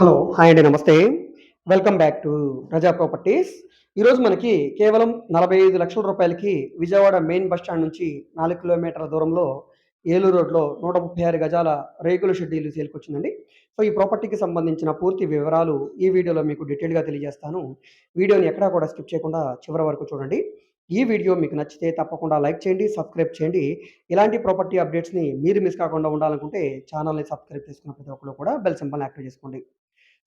Hello hi అండి నమస్తే. Welcome back to Praja properties ఈరోజు మనకి కేవలం నలభై ఐదు లక్షల రూపాయలకి విజయవాడ మెయిన్ బస్ స్టాండ్ నుంచి నాలుగు కిలోమీటర్ల దూరంలో ఏలూరు రోడ్లో నూట ముప్పై ఆరు గజాల రేకుల షెడ్యూల్ సేల్కి సో ఈ ప్రాపర్టీకి సంబంధించిన పూర్తి వివరాలు ఈ వీడియోలో మీకు డీటెయిల్గా తెలియజేస్తాను. వీడియోని ఎక్కడా కూడా స్కిప్ చేయకుండా చివరి వరకు చూడండి. ఈ వీడియో మీకు నచ్చితే తప్పకుండా లైక్ చేయండి సబ్స్క్రైబ్ చేయండి. ఇలాంటి ప్రాపర్టీ అప్డేట్స్ని మీరు మిస్ కాకుండా ఉండాలనుకుంటే ఛానల్ని సబ్స్క్రైబ్ చేసుకున్న ప్రతి ఒక్కరు కూడా బెల్ సింబల్ని యాక్టివ్ చేసుకోండి.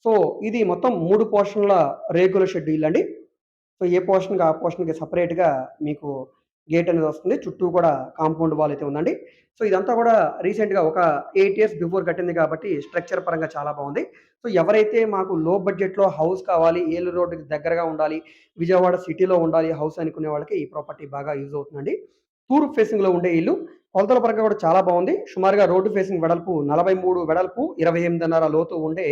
సో ఇది మొత్తం మూడు పోర్షన్ల రేకుల షెడ్యూల్ అండి. సో ఏ పోర్షన్కి ఆ పోర్షన్కి సపరేట్గా మీకు గేట్ అనేది వస్తుంది. చుట్టూ కూడా కాంపౌండ్ వాల్ అయితే ఉందండి. సో ఇదంతా కూడా రీసెంట్గా ఒక ఎయిట్ ఇయర్స్ బిఫోర్ కట్టింది కాబట్టి స్ట్రక్చర్ పరంగా చాలా బాగుంది. సో ఎవరైతే మాకు లో బడ్జెట్లో హౌస్ కావాలి ఏలూరు రోడ్డుకి దగ్గరగా ఉండాలి విజయవాడ సిటీలో ఉండాలి హౌస్ అనుకునే వాళ్ళకి ఈ ప్రాపర్టీ బాగా యూజ్ అవుతుందండి. తూర్పు ఫేసింగ్లో ఉండే ఇల్లు కొలతల పరంగా కూడా చాలా బాగుంది. సుమారుగా రోడ్డు ఫేసింగ్ వెడల్పు నలభై మూడు వెడల్పు ఇరవై ఎనిమిదిన్నర లోతు ఉండే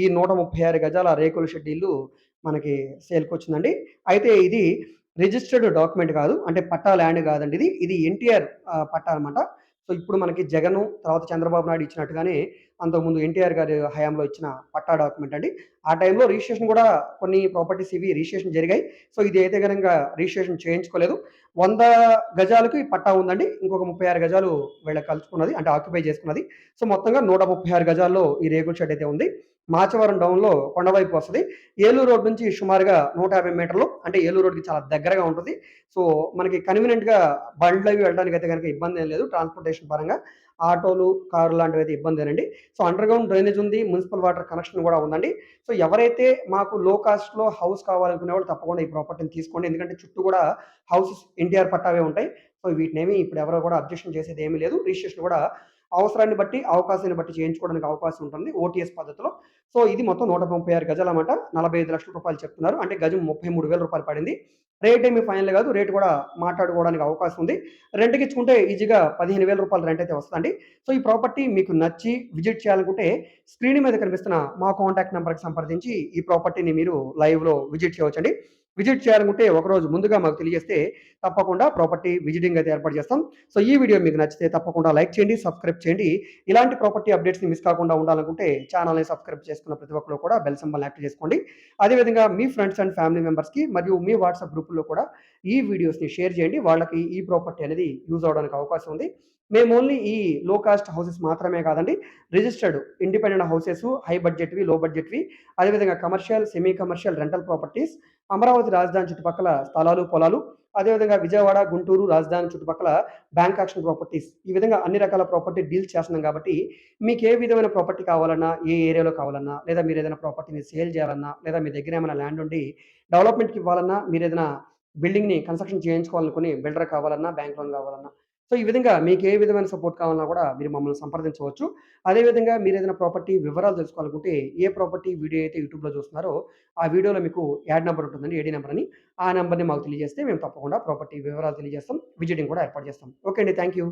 ఈ నూట ముప్పై ఆరు గజాల రేకుల షెడ్ ఇల్లు మనకి సేల్కి వచ్చిందండి. అయితే ఇది రిజిస్టర్డ్ డాక్యుమెంట్ కాదు అంటే పట్టా ల్యాండ్ కాదండి ఇది. ఇది ఎన్టీఆర్ పట్టా అనమాట సో ఇప్పుడు మనకి జగన్ తర్వాత చంద్రబాబు నాయుడు ఇచ్చినట్టుగానే అంతకుముందు ఎన్టీఆర్ గారి హయాంలో ఇచ్చిన పట్టా డాక్యుమెంట్ అండి. ఆ టైంలో రిజిస్ట్రేషన్ కూడా కొన్ని ప్రాపర్టీస్ ఇవి రిజిస్ట్రేషన్ జరిగాయి. సో ఇది అయితే కనుక రిజిస్ట్రేషన్ చేయించుకోలేదు. వంద గజాలకు ఈ పట్టా ఉందండి. ఇంకొక ముప్పై ఆరు గజాలు వీళ్ళకి కలుసుకున్నది అంటే ఆక్యుపై చేసుకున్నది. సో మొత్తంగా నూట ముప్పై ఆరు గజాల్లో ఈ రేకుల షెడ్ అయితే ఉంది. మాచవరం డౌన్లో కొండవైపు వస్తుంది. ఏలూరు రోడ్ నుంచి సుమారుగా నూట యాభై మీటర్లు అంటే ఏలూరు రోడ్కి చాలా దగ్గరగా ఉంటుంది. సో మనకి కన్వీనియంట్గా బండ్లు అవి వెళ్ళడానికి అయితే కనుక ఇబ్బంది ఏం లేదు. ట్రాన్స్పోర్టేషన్ పరంగా ఆటోలు కారు లాంటివి అయితే ఇబ్బంది అండి సో అండర్ గ్రౌండ్ డ్రైనేజ్ ఉంది మున్సిపల్ వాటర్ కనెక్షన్ కూడా ఉందండి. సో ఎవరైతే మాకు లో కాస్ట్లో హౌస్ కావాలనుకునే వాళ్ళు తప్పకుండా ఈ ప్రాపర్టీని తీసుకోండి. ఎందుకంటే చుట్టూ కూడా హౌసెస్ ఎన్టీఆర్ పట్టావే ఉంటాయి. సో వీటినేమి ఇప్పుడు ఎవరో కూడా అబ్జెక్షన్ చేసేది ఏమీ లేదు. రిజిస్ట్రేషన్ కూడా అవసరాన్ని బట్టి అవకాశాన్ని బట్టి చేయించుకోవడానికి అవకాశం ఉంటుంది ఓటీఎస్ పద్ధతిలో. సో ఇది మొత్తం నూట ముప్పై ఆరు గజాలు అన్నమాట. నలభై ఐదు లక్షల రూపాయలు చెప్తున్నారు. అంటే గజం ముప్పై మూడు వేల రూపాయలు పడింది. రేట్ ఏమి ఫైనల్ కాదు. రేట్ కూడా మాట్లాడుకోవడానికి అవకాశం ఉంది. రెంట్కి ఇచ్చుకుంటే ఈజీగా పదిహేను వేల రూపాయలు రెంట్ అయితే వస్తుందండి. సో ఈ ప్రాపర్టీ మీకు నచ్చి విజిట్ చేయాలనుకుంటే స్క్రీన్ మీద కనిపిస్తున్న మా కాంటాక్ట్ నెంబర్కి సంప్రదించి ఈ ప్రాపర్టీని మీరు లైవ్లో విజిట్ చేయవచ్చండి. విజిట్ చేయాలనుకుంటే ఒకరోజు ముందుగా మాకు తెలియజేస్తే తప్పకుండా ప్రాపర్టీ విజిటింగ్ అయితే ఏర్పాటు చేస్తాం. సో ఈ వీడియో మీకు నచ్చితే తప్పకుండా లైక్ చేయండి సబ్స్క్రైబ్ చేయండి. ఇలాంటి ప్రాపర్టీ అప్డేట్స్ని మిస్ కాకుండా ఉండాలనుకుంటే ఛానల్ని సబ్స్క్రైబ్ చేసుకున్న ప్రతి ఒక్కరు కూడా బెల్ సింబల్ యాక్టివ్ చేసుకోండి. అదేవిధంగా మీ ఫ్రెండ్స్ అండ్ ఫ్యామిలీ మెంబర్స్కి మరియు మీ వాట్సాప్ గ్రూపుల్లో కూడా ఈ వీడియోస్ని షేర్ చేయండి. వాళ్ళకి ఈ ప్రాపర్టీ అనేది యూజ్ అవడానికి అవకాశం ఉంది. మేము ఓన్లీ ఈ లో కాస్ట్ హౌసెస్ మాత్రమే కాదండి రిజిస్టర్డ్ ఇండిపెండెంట్ హౌసెస్ హై బడ్జెట్వి లో బడ్జెట్వి అదేవిధంగా commercial semi commercial rental properties Amaravati రాజధాని చుట్టుపక్కల స్థలాలు పొలాలు అదేవిధంగా విజయవాడ గుంటూరు రాజధాని చుట్టుపక్కల బ్యాంక్ యాక్షన్ ప్రాపర్టీస్. ఈ విధంగా అన్ని రకాల ప్రాపర్టీ డీల్ చేస్తున్నాం కాబట్టి మీకు ఏ విధమైన ప్రాపర్టీ కావాలన్నా ఏ ఏరియాలో కావాలన్నా లేదా మీరు ఏదైనా ప్రాపర్టీని సేల్ చేయాలన్నా లేదా మీ దగ్గర ఏమైనా ల్యాండ్ ఉండి డెవలప్మెంట్కి ఇవ్వాలన్నా మీరు ఏదైనా బిల్డింగ్ని కన్స్ట్రక్షన్ చేయించుకోవాలనుకుని బిల్డర్ కావాలన్నా బ్యాంక్ లోన్ కావాలన్నా సో ఈ విధంగా మీకు ఏ విధమైన సపోర్ట్ కావాలన్నా కూడా మీరు మమ్మల్ని సంప్రదించవచ్చు. అదేవిధంగా మీరు ఏదైనా ప్రాపర్టీ వివరాలు తెలుసుకోవాలనుకుంటే ఏ ప్రాపర్టీ వీడియో అయితే యూట్యూబ్లో చూస్తున్నారో ఆ వీడియోలో మీకు యాడ్ నెంబర్ ఉంటుందండి ఏడీ నెంబర్ అని. ఆ నెంబర్ని మాకు తెలియజేస్తే మేము తప్పకుండా ప్రాపర్టీ వివరాలు తెలియజేస్తాం విజిటింగ్ కూడా ఏర్పాటు చేస్తాం. ఓకే అండి థ్యాంక్ యూ